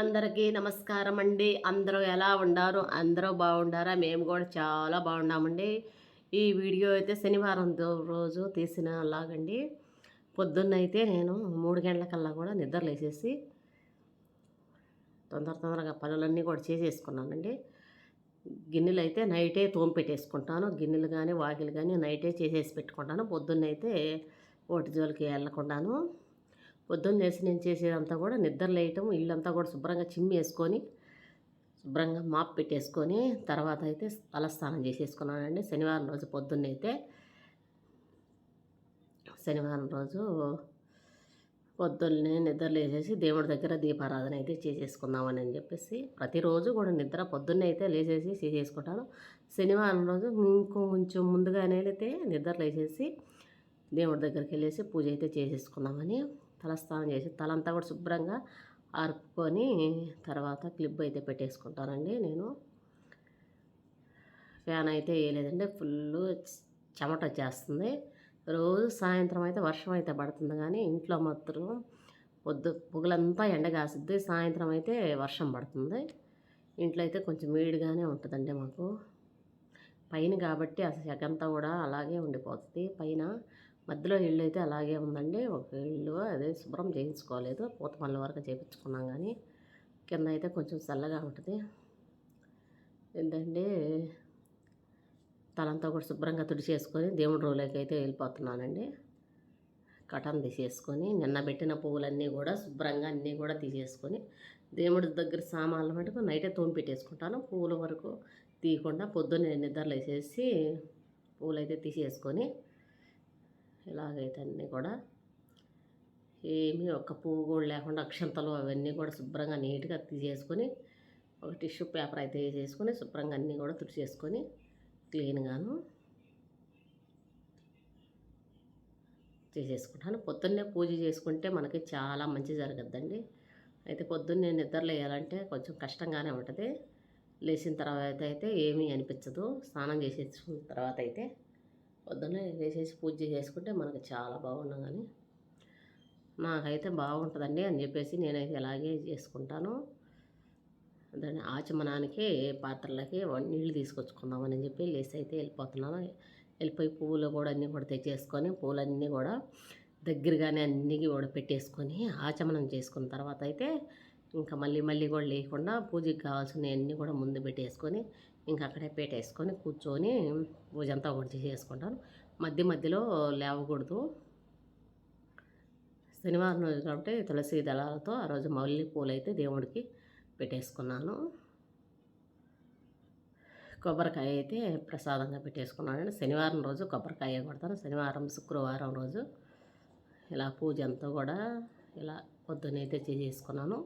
అందరికీ నమస్కారం అండి. అందరూ ఎలా ఉండారు? అందరూ బాగుండారా? మేము కూడా చాలా బాగున్నామండి. ఈ వీడియో అయితే శనివారం రోజు తీసిన లాగండి పొద్దున్నైతే నేను మూడు గంటలకల్లా కూడా నిద్రలేసేసి తొందర తొందరగా పనులన్నీ కూడా చేసేసుకున్నానండి. గిన్నెలు అయితే నైటే తోమి పెట్టేసుకుంటాను గిన్నెలు కానీ వాకిలు కానీ నైటే చేసేసి పెట్టుకుంటాను. పొద్దున్నైతే ఓటి జోలికి వెళ్ళకుండాను. పొద్దున్న లేచి నేను చేసేదంతా కూడా నిద్ర లేయటం ఇల్లంతా కూడా శుభ్రంగా చిమ్మి వేసుకొని శుభ్రంగా మాప్ పెట్టేసుకొని తర్వాత అయితే తలస్నానం చేసేసుకున్నానండి. శనివారం రోజు పొద్దున్నైతే శనివారం రోజు పొద్దున్నే నిద్ర లేచేసి దేవుడి దగ్గర దీపారాధన అయితే చేసేసుకుందామని అని చెప్పేసి ప్రతిరోజు కూడా నిద్ర పొద్దున్నే అయితే లేచేసి చేసేసుకుంటాను. శనివారం రోజు ఇంకొంచెం ముందుగానే అయితే నిద్ర లేచేసి దేవుడి దగ్గరికి వెళ్ళేసి పూజ అయితే చేసేసుకుందామని తలస్నానం చేసి తలంతా కూడా శుభ్రంగా ఆర్పుకొని తర్వాత క్లిప్ అయితే పెట్టేసుకుంటానండి నేను. ఫ్యాన్ అయితే వేయలేదండి ఫుల్ చెమట వచ్చేస్తుంది. రోజు సాయంత్రం అయితే వర్షం అయితే పడుతుంది కానీ ఇంట్లో మాత్రం పొద్దు పొగలంతా ఎండ కాసిద్ది సాయంత్రం అయితే వర్షం పడుతుంది. ఇంట్లో అయితే కొంచెం వేడిగానే ఉంటుందండి మాకు. పైన కాబట్టి అసలు సెగంతా కూడా అలాగే ఉండిపోతుంది. పైన మధ్యలో ఇల్లు అయితే అలాగే ఉందండి. ఒక ఇల్లు అదే శుభ్రం చేయించుకోలేదు. పూత పనుల వరకు చేయించుకున్నాం కానీ కింద అయితే కొంచెం చల్లగా ఉంటుంది. ఏంటంటే తలంతా కూడా శుభ్రంగా తుడిచేసుకొని దేవుడి రోజులకి అయితే వెళ్ళిపోతున్నానండి. కటన్ తీసేసుకొని నిన్న పెట్టిన పువ్వులన్నీ కూడా శుభ్రంగా అన్నీ కూడా తీసేసుకొని దేవుడి దగ్గర సామాన్లు మటుకు నైటే తోమి పెట్టేసుకుంటాను. పువ్వుల వరకు తీయకుండా పొద్దున్నే నిద్రలు వేసేసి పువ్వులు అయితే తీసేసుకొని ఇలాగైతే అన్నీ కూడా ఏమీ ఒక్క పువ్వు కూడా లేకుండా అక్షంతలు అవన్నీ కూడా శుభ్రంగా నీట్గా తీసేసుకొని ఒక టిష్యూ పేపర్ అయితే వేసేసుకొని శుభ్రంగా అన్నీ కూడా తుడిచేసుకొని క్లీన్గాను చేసేసుకుంటాను. పొద్దున్నే పూజ చేసుకుంటే మనకి చాలా మంచి జరగద్దండి. అయితే పొద్దున్నే నిద్ర లేయాలంటే కొంచెం కష్టంగానే ఉంటుంది. లేచిన తర్వాత అయితే ఏమీ అనిపించదు. స్నానం చేసేసుకున్న తర్వాత అయితే పొద్దున్నే వేసేసి పూజ చేసుకుంటే మనకు చాలా బాగుండు కానీ నాకైతే బాగుంటుందండి అని చెప్పేసి నేనైతే ఇలాగే చేసుకుంటాను. దాన్ని ఆచమనానికి పాత్రలకి నీళ్ళు తీసుకొచ్చుకుందామని చెప్పి లేసి అయితే వెళ్ళిపోతున్నాను. వెళ్ళిపోయి పువ్వులు కూడా అన్నీ కూడా తెచ్చేసుకొని పూలన్నీ కూడా దగ్గరగానే అన్నీ కూడా పెట్టేసుకొని ఆచమనం చేసుకున్న తర్వాత అయితే ఇంకా మళ్ళీ మళ్ళీ కూడా లేకుండా పూజకి కావాల్సినవన్నీ కూడా ముందు పెట్టేసుకొని ఇంకా అక్కడే పెట్టేసుకొని కూర్చొని పూజ అంతా కూడా చేసేసుకుంటాను. మధ్య మధ్యలో లేవకూడదు. శనివారం రోజు కాబట్టి తులసి దళాలతో ఆ రోజు మల్లె పూలు అయితే దేవుడికి పెట్టేసుకున్నాను. కొబ్బరికాయ అయితే ప్రసాదంగా పెట్టేసుకున్నాను. శనివారం రోజు కొబ్బరికాయ కొడతాను. శనివారం శుక్రవారం రోజు ఇలా పూజ అంతా కూడా ఇలా పొద్దునైతే చేసేసుకున్నాను.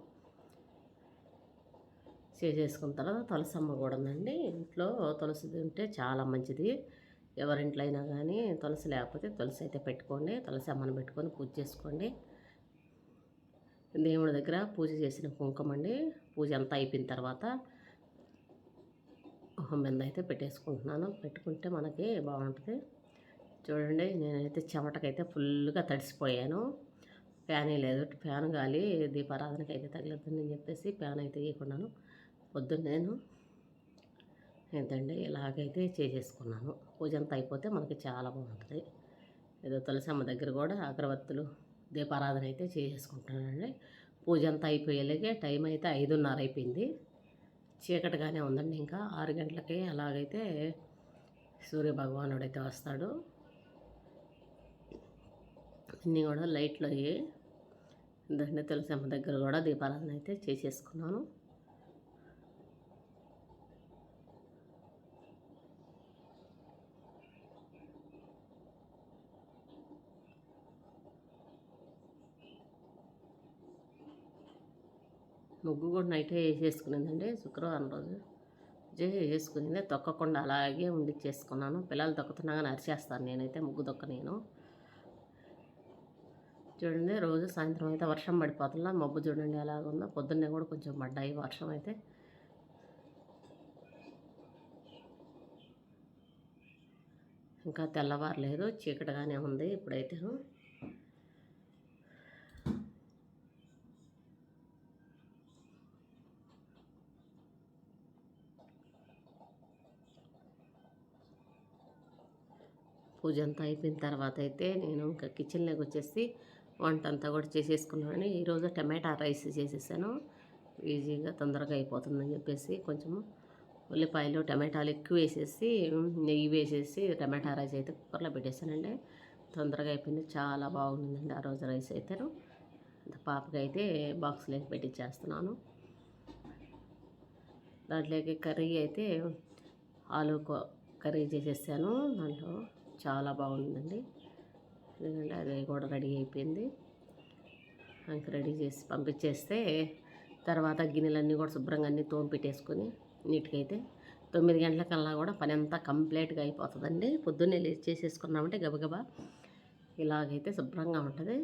చేసేసుకున్న తర్వాత తులసమ్మ కూడా ఉందండి ఇంట్లో తులసి ఉంటే చాలా మంచిది. ఎవరింట్లో అయినా కానీ తులసి లేకపోతే తులసి అయితే పెట్టుకోండి. తులసి అమ్మను పెట్టుకొని పూజ చేసుకోండి. దేవుడి దగ్గర పూజ చేసిన కుంకుమ అండి పూజ అంతా అయిపోయిన తర్వాత మీద అయితే పెట్టేసుకుంటున్నాను. పెట్టుకుంటే మనకి బాగుంటుంది. చూడండి నేనైతే చెమటకైతే ఫుల్గా తడిసిపోయాను. ఫ్యాన్ లేదు. ఫ్యాన్ గాలి దీపారాధనకి అయితే తగలద్దని చెప్పేసి ఫ్యాన్ అయితే వేయకున్నాను. పొద్దున్న నేను ఏంటండి ఇలాగైతే చేసేసుకున్నాను. పూజ అంతా అయిపోతే మనకి చాలా బాగుంటుంది. ఏదో తులసమ్మ దగ్గర కూడా అగరవత్తులు దీపారాధన అయితే చేసేసుకుంటానండి. పూజ అంతా అయిపోయేలాగే టైం అయితే ఐదున్నర అయిపోయింది. చీకటిగానే ఉందండి ఇంకా. ఆరు గంటలకి అలాగైతే సూర్య భగవానుడు అయితే వస్తాడు. అన్నీ కూడా లైట్లు అయ్యి దాన్ని తులసమ్మ దగ్గర కూడా దీపారాధన అయితే చేసేసుకున్నాను. ముగ్గు కూడా నైటే వేసేసుకునేదండి శుక్రవారం రోజు. వేసుకునేది తొక్కకుండా అలాగే ఉండి చేసుకున్నాను. పిల్లలు తొక్కుతున్నా కానీ అరిచేస్తాను. నేనైతే ముగ్గు తొక్క నేను. చూడండి రోజు సాయంత్రం అయితే వర్షం పడిపోతుందా? మబ్బు చూడండి ఎలాగుందో పొద్దున్నే కూడా కొంచెం పడ్డాయి వర్షం అయితే. ఇంకా తెల్లవారలేదు. చీకటిగానే ఉంది ఇప్పుడైతే. పూజ అంతా అయిపోయిన తర్వాత అయితే నేను ఇంకా కిచెన్లోకి వచ్చేసి వంట అంతా కూడా చేసేసుకున్నాను. ఈరోజు టమాటా రైస్ చేసేసాను. ఈజీగా తొందరగా అయిపోతుందని చెప్పేసి కొంచెం ఉల్లిపాయలు టమాటాలు ఎక్కువ వేసేసి నెయ్యి వేసేసి టమాటా రైస్ అయితే కుక్కర్లో పెట్టేశానండి. తొందరగా అయిపోయింది. చాలా బాగుందండి ఆ రోజు రైస్ అయితేను పాపకైతే బాక్స్లోకి పెట్టించేస్తున్నాను దాంట్లోకి కర్రీ అయితే ఆలు కో- కర్రీ చేసేసాను. దాంట్లో చాలా బాగుందండి. ఎందుకంటే అది కూడా రెడీ అయిపోయింది. ఇంక రెడీ చేసి పంపించేస్తే తర్వాత గిన్నెలన్నీ కూడా శుభ్రంగా అన్నీ తోమి పెట్టేసుకొని నీట్గా అయితే తొమ్మిది గంటలకల్లా కూడా పని అంతా కంప్లీట్గా అయిపోతుందండి. పొద్దున్నే లేచి చేసేసుకున్నామంటే గబగబా ఇలాగైతే శుభ్రంగా ఉంటుంది.